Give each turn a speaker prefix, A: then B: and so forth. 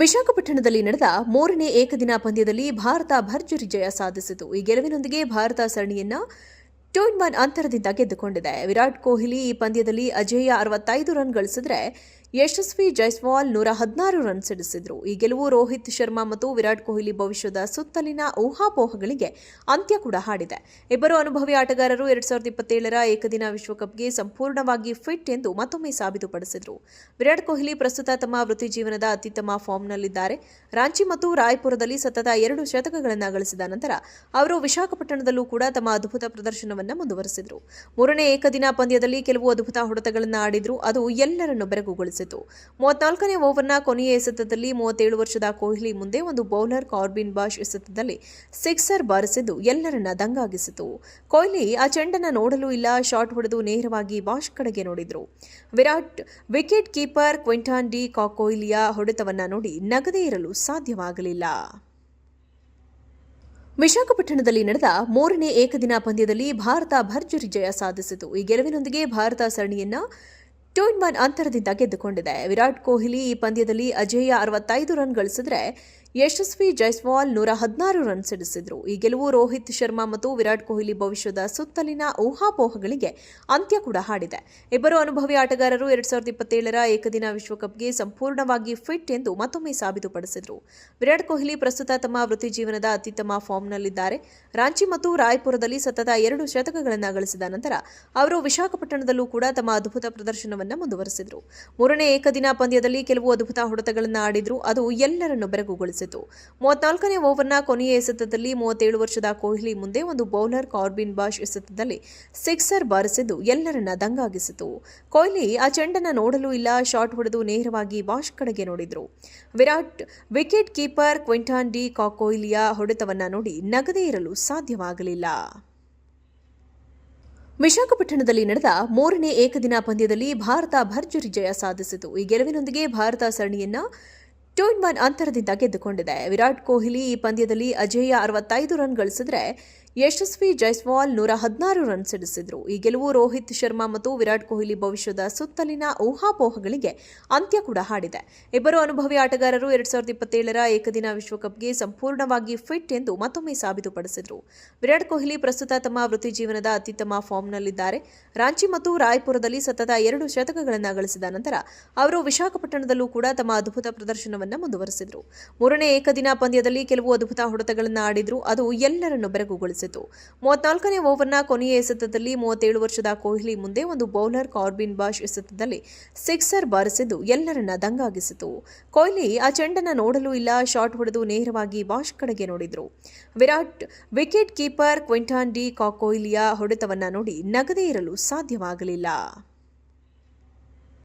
A: ವಿಶಾಖಪಟ್ಟಣದಲ್ಲಿ ನಡೆದ ಮೂರನೇ ಏಕದಿನ ಪಂದ್ಯದಲ್ಲಿ ಭಾರತ ಭರ್ಜರಿ ಜಯ ಸಾಧಿಸಿತು. ಈ ಗೆಲುವಿನೊಂದಿಗೆ ಭಾರತ ಸರಣಿಯನ್ನ ಟೂ ಇನ್ ಒನ್ ಅಂತರದಿಂದ ಗೆದ್ದುಕೊಂಡಿದೆ. ವಿರಾಟ್ ಕೊಹ್ಲಿ ಈ ಪಂದ್ಯದಲ್ಲಿ ಅಜೇಯ ಅರವತ್ತೈದು ರನ್ ಗಳಿಸಿದ್ರೆ ಯಶಸ್ವಿ ಜೈಸ್ವಾಲ್ ನೂರ ಹದಿನಾರು ರನ್ ಸಿಡಿಸಿದ್ರು. ಈ ಗೆಲುವು ರೋಹಿತ್ ಶರ್ಮಾ ಮತ್ತು ವಿರಾಟ್ ಕೊಹ್ಲಿ ಭವಿಷ್ಯದ ಸುತ್ತಲಿನ ಊಹಾಪೋಹಗಳಿಗೆ ಅಂತ್ಯ ಕೂಡ ಹಾಡಿದೆ. ಇಬ್ಬರು ಅನುಭವಿ ಆಟಗಾರರು ಎರಡ್ ಸಾವಿರದ ಇಪ್ಪತ್ತೇಳರ ಏಕದಿನ ವಿಶ್ವಕಪ್ಗೆ ಸಂಪೂರ್ಣವಾಗಿ ಫಿಟ್ ಎಂದು ಮತ್ತೊಮ್ಮೆ ಸಾಬೀತುಪಡಿಸಿದರು. ವಿರಾಟ್ ಕೊಹ್ಲಿ ಪ್ರಸ್ತುತ ತಮ್ಮ ವೃತ್ತಿ ಜೀವನದ ಅತ್ಯುತ್ತಮ ಫಾರ್ಮ್ನಲ್ಲಿದ್ದಾರೆ. ರಾಂಚಿ ಮತ್ತು ರಾಯ್ಪುರದಲ್ಲಿ ಸತತ ಎರಡು ಶತಕಗಳನ್ನು ಗಳಿಸಿದ ನಂತರ ಅವರು ವಿಶಾಖಪಟ್ಟಣದಲ್ಲೂ ಕೂಡ ತಮ್ಮ ಅದ್ಭುತ ಪ್ರದರ್ಶನವನ್ನು ಮುಂದುವರೆಸಿದರು. ಮೂರನೇ ಏಕದಿನ ಪಂದ್ಯದಲ್ಲಿ ಕೆಲವು ಅದ್ಭುತ ಹೊಡೆತಗಳನ್ನು ಆಡಿದ್ರು. ಅದು ಎಲ್ಲರನ್ನು ಬೆರಗುಗೊಳಿಸಿತು ಮೂವತ್ನಾಲ್ಕನೇ ಓವರ್ನ ಕೊನೆಯ ಎಸೆತದಲ್ಲಿ ಮೂವತ್ತೇಳು ವರ್ಷದ ಕೊಹ್ಲಿ ಮುಂದೆ ಒಂದು ಬೌಲರ್ ಕಾರ್ಬಿನ್ ಬಾಷ್ ಎಸೆತದಲ್ಲಿ ಸಿಕ್ಸರ್ ಬಾರಿಸಿದ್ದು ಎಲ್ಲರನ್ನ ದಂಗಾಗಿಸಿತು. ಕೊಹ್ಲಿ ಆ ಚೆಂಡನ್ನು ನೋಡಲು ಇಲ್ಲ, ಶಾಟ್ ಹೊಡೆದು ನೇರವಾಗಿ ಬಾಷ್ ಕಡೆಗೆ ನೋಡಿದ್ರು. Virat wicket keeper Quinton de ಕೊಹ್ಲಿಯ ಹೊಡೆತವನ್ನ ನೋಡಿ ನಗದೇ ಇರಲು ಸಾಧ್ಯವಾಗಲಿಲ್ಲ. ವಿಶಾಖಪಟ್ಟಣದಲ್ಲಿ ನಡೆದ ಮೂರನೇ ಏಕದಿನ ಪಂದ್ಯದಲ್ಲಿ ಭಾರತ ಭರ್ಜರಿ ಜಯ ಸಾಧಿಸಿತು. ಈ ಗೆಲುವಿನೊಂದಿಗೆ ಭಾರತ ಸರಣಿಯನ್ನ ಟೂ ಇನ್ ಅಂತರದಿಂದ ಗೆದ್ದುಕೊಂಡಿದೆ ವಿರಾಟ್ ಕೊಹ್ಲಿ ಈ ಪಂದ್ಯದಲ್ಲಿ ಅಜೇಯ ಅರವತ್ತೈದು ರನ್ ಗಳಿಸಿದ್ರೆ ಯಶಸ್ವಿ ಜೈಸ್ವಾಲ್ ನೂರ ಹದಿನಾರು ರನ್ ಸಿಡಿಸಿದ್ರು. ಈ ಗೆಲುವು ರೋಹಿತ್ ಶರ್ಮಾ ಮತ್ತು ವಿರಾಟ್ ಕೊಹ್ಲಿ ಭವಿಷ್ಯದ ಸುತ್ತಲಿನ ಊಹಾಪೋಹಗಳಿಗೆ ಅಂತ್ಯ ಕೂಡ ಹಾಡಿದೆ. ಇಬ್ಬರು ಅನುಭವಿ ಆಟಗಾರರು ಎರಡ್ ಸಾವಿರದ ಇಪ್ಪತ್ತೇಳರ ಏಕದಿನ ವಿಶ್ವಕಪ್ಗೆ ಸಂಪೂರ್ಣವಾಗಿ ಫಿಟ್ ಎಂದು ಮತ್ತೊಮ್ಮೆ ಸಾಬೀತುಪಡಿಸಿದರು. ವಿರಾಟ್ ಕೊಹ್ಲಿ ಪ್ರಸ್ತುತ ತಮ್ಮ ವೃತ್ತಿ ಜೀವನದ ಅತ್ಯುತ್ತಮ ಫಾರ್ಮ್ನಲ್ಲಿದ್ದಾರೆ. ರಾಂಚಿ ಮತ್ತು ರಾಯ್ಪುರದಲ್ಲಿ ಸತತ ಎರಡು ಶತಕಗಳನ್ನು ಗಳಿಸಿದ ನಂತರ ಅವರು ವಿಶಾಖಪಟ್ಟಣದಲ್ಲೂ ಕೂಡ ತಮ್ಮ ಅದ್ಭುತ ಪ್ರದರ್ಶನವನ್ನು ಮುಂದುವರೆಸಿದರು. ಮೂರನೇ ಏಕದಿನ ಪಂದ್ಯದಲ್ಲಿ ಕೆಲವು ಅದ್ಭುತ ಹೊಡೆತಗಳನ್ನು ಆಡಿದ್ರು. ಅದು ಎಲ್ಲರನ್ನು ಬೆರಗುಗೊಳಿಸಿತು ಮೂವತ್ನಾಲ್ಕನೇ ಓವರ್ನ ಕೊನೆಯ ಎಸೆತದಲ್ಲಿ ಮೂವತ್ತೇಳು ವರ್ಷದ ಕೊಹ್ಲಿ ಮುಂದೆ ಒಂದು ಬೌಲರ್ ಕಾರ್ಬಿನ್ ಬಾಷ್ ಎಸೆತದಲ್ಲಿ ಸಿಕ್ಸರ್ ಬಾರಿಸಿದ್ದು ಎಲ್ಲರನ್ನ ದಂಗಾಗಿಸಿತು. ಕೊಹ್ಲಿ ಆ ಚೆಂಡನ್ನು ನೋಡಲು ಇಲ್ಲ, ಶಾಟ್ ಹೊಡೆದು ನೇರವಾಗಿ ಬಾಷ್ ಕಡೆಗೆ ನೋಡಿದ್ರು. Virat wicket keeper Quinton de ಕೊಹ್ಲಿಯ ಹೊಡೆತವನ್ನ ನೋಡಿ ನಗದೇ ಇರಲು ಸಾಧ್ಯವಾಗಲಿಲ್ಲ. ವಿಶಾಖಪಟ್ಟಣದಲ್ಲಿ ನಡೆದ ಮೂರನೇ ಏಕದಿನ ಪಂದ್ಯದಲ್ಲಿ ಭಾರತ ಭರ್ಜರಿ ಜಯ ಸಾಧಿಸಿತು. ಈ ಗೆಲುವಿನೊಂದಿಗೆ ಭಾರತ ಸರಣಿಯನ್ನ ಟೂ ಇನ್ ಒನ್ ಅಂತರದಿಂದ ಗೆದ್ದುಕೊಂಡಿದೆ ವಿರಾಟ್ ಕೊಹ್ಲಿ ಈ ಪಂದ್ಯದಲ್ಲಿ ಅಜೇಯ ಅರವತ್ತೈದು ರನ್ ಗಳಿಸಿದ್ರೆ ಯಶಸ್ವಿ ಜೈಸ್ವಾಲ್ ನೂರ ಹದಿನಾರು ರನ್ ಸಿಡಿಸಿದ್ರು. ಈ ಗೆಲುವು ರೋಹಿತ್ ಶರ್ಮಾ ಮತ್ತು ವಿರಾಟ್ ಕೊಹ್ಲಿ ಭವಿಷ್ಯದ ಸುತ್ತಲಿನ ಊಹಾಪೋಹಗಳಿಗೆ ಅಂತ್ಯ ಕೂಡ ಹಾಡಿದೆ. ಇಬ್ಬರು ಅನುಭವಿ ಆಟಗಾರರು ಎರಡ್ ಸಾವಿರದ ಇಪ್ಪತ್ತೇಳರ ಏಕದಿನ ವಿಶ್ವಕಪ್ಗೆ ಸಂಪೂರ್ಣವಾಗಿ ಫಿಟ್ ಎಂದು ಮತ್ತೊಮ್ಮೆ ಸಾಬೀತುಪಡಿಸಿದ್ರು. ವಿರಾಟ್ ಕೊಹ್ಲಿ ಪ್ರಸ್ತುತ ತಮ್ಮ ವೃತ್ತಿ ಜೀವನದ ಅತ್ಯುತ್ತಮ ಫಾರ್ಮ್ನಲ್ಲಿದ್ದಾರೆ. ರಾಂಚಿ ಮತ್ತು ರಾಯ್ಪುರದಲ್ಲಿ ಸತತ ಎರಡು ಶತಕಗಳನ್ನು ಗಳಿಸಿದ ನಂತರ ಅವರು ವಿಶಾಖಪಟ್ಟಣದಲ್ಲೂ ಕೂಡ ತಮ್ಮ ಅದ್ಭುತ ಪ್ರದರ್ಶನವನ್ನು ಮುಂದುವರೆಸಿದರು. ಮೂರನೇ ಏಕದಿನ ಪಂದ್ಯದಲ್ಲಿ ಕೆಲವು ಅದ್ಭುತ ಹೊಡೆತಗಳನ್ನು ಆಡಿದ್ರು. ಅದು ಎಲ್ಲರನ್ನು ಬೆರಗುಗೊಳಿಸಿತು ಮೂವತ್ನಾಲ್ಕನೇ ಓವರ್ನ ಕೊನೆಯ ಎಸೆತದಲ್ಲಿ ಮೂವತ್ತೇಳು ವರ್ಷದ ಕೊಹ್ಲಿ ಮುಂದೆ ಒಂದು ಬೌಲರ್ ಕಾರ್ಬಿನ್ ಬಾಷ್ ಎಸೆತದಲ್ಲಿ ಸಿಕ್ಸರ್ ಬಾರಿಸಿದ್ದು ಎಲ್ಲರನ್ನ ದಂಗಾಗಿಸಿತು. ಕೊಹ್ಲಿ ಆ ಚೆಂಡನ್ನು ನೋಡಲು ಇಲ್ಲ, ಶಾಟ್ ಹೊಡೆದು ನೇರವಾಗಿ ಬಾಷ್ ಕಡೆಗೆ ನೋಡಿದ್ರು. Virat wicket keeper Quinton de ಕೊಹ್ಲಿಯ ಹೊಡೆತವನ್ನ ನೋಡಿ ನಗದೇ ಇರಲು ಸಾಧ್ಯವಾಗಲಿಲ್ಲ.